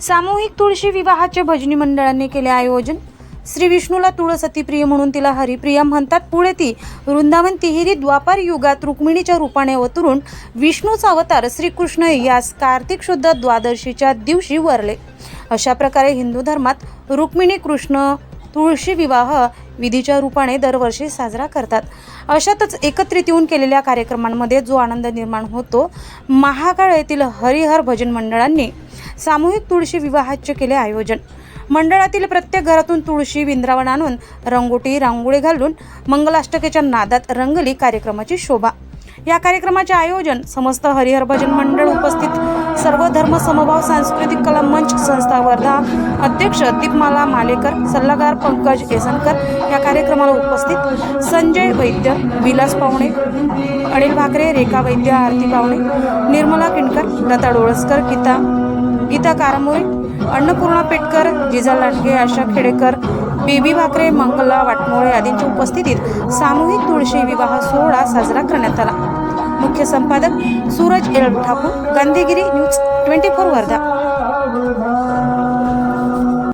सामूहिक तुळशी विवाहाचे भजनी मंडळांनी केले आयोजन. श्री विष्णूला तुळस अतिप्रिय म्हणून तिला हरिप्रिया म्हणतात. पुढे ती वृंदावन तिहिरी द्वापार युगात रुक्मिणीच्या रूपाने अवतरून विष्णूचा अवतार श्रीकृष्ण यास कार्तिक शुद्ध द्वादशीच्या दिवशी वरले. अशा प्रकारे हिंदू धर्मात रुक्मिणी कृष्ण तुळशी विवाह विधीच्या रूपाने दरवर्षी साजरा करतात. अशातच एकत्रित येऊन केलेल्या कार्यक्रमांमध्ये जो आनंद निर्माण होतो महाकाळ येथील हरिहर भजन मंडळांनी सामूहिक तुळशी विवाहाचे केले आयोजन. मंडळातील प्रत्येक घरातून तुळशी विंद्रावण आणून रंगोटी रांगोळी घालून मंगलाष्टकेच्या नादात रंगली कार्यक्रमाची शोभा. या कार्यक्रमाचे आयोजन समस्त हरिहर भजन मंडळ उपस्थित सर्व धर्म समभाव सांस्कृतिक कला मंच संस्था वर्धा अध्यक्ष दीपमाला मालेकर सल्लागार पंकज येसनकर या कार्यक्रमाला उपस्थित संजय वैद्य विलास पावणे अनिल भाकरे रेखा वैद्य आरती पावणे निर्मला किणकर लता डोळसकर गीता गीता कारामोरे अन्नपूर्णा पेटकर जिजा लांडगे आशा खेडेकर बेबी भाकरे मंगला वाटमोळे आदींच्या उपस्थितीत सामूहिक तुळशी विवाह सोहळा साजरा करण्यात आला. मुख्य संपादक Suraj L. Thakur Gandhigiri news twenty four Wardha.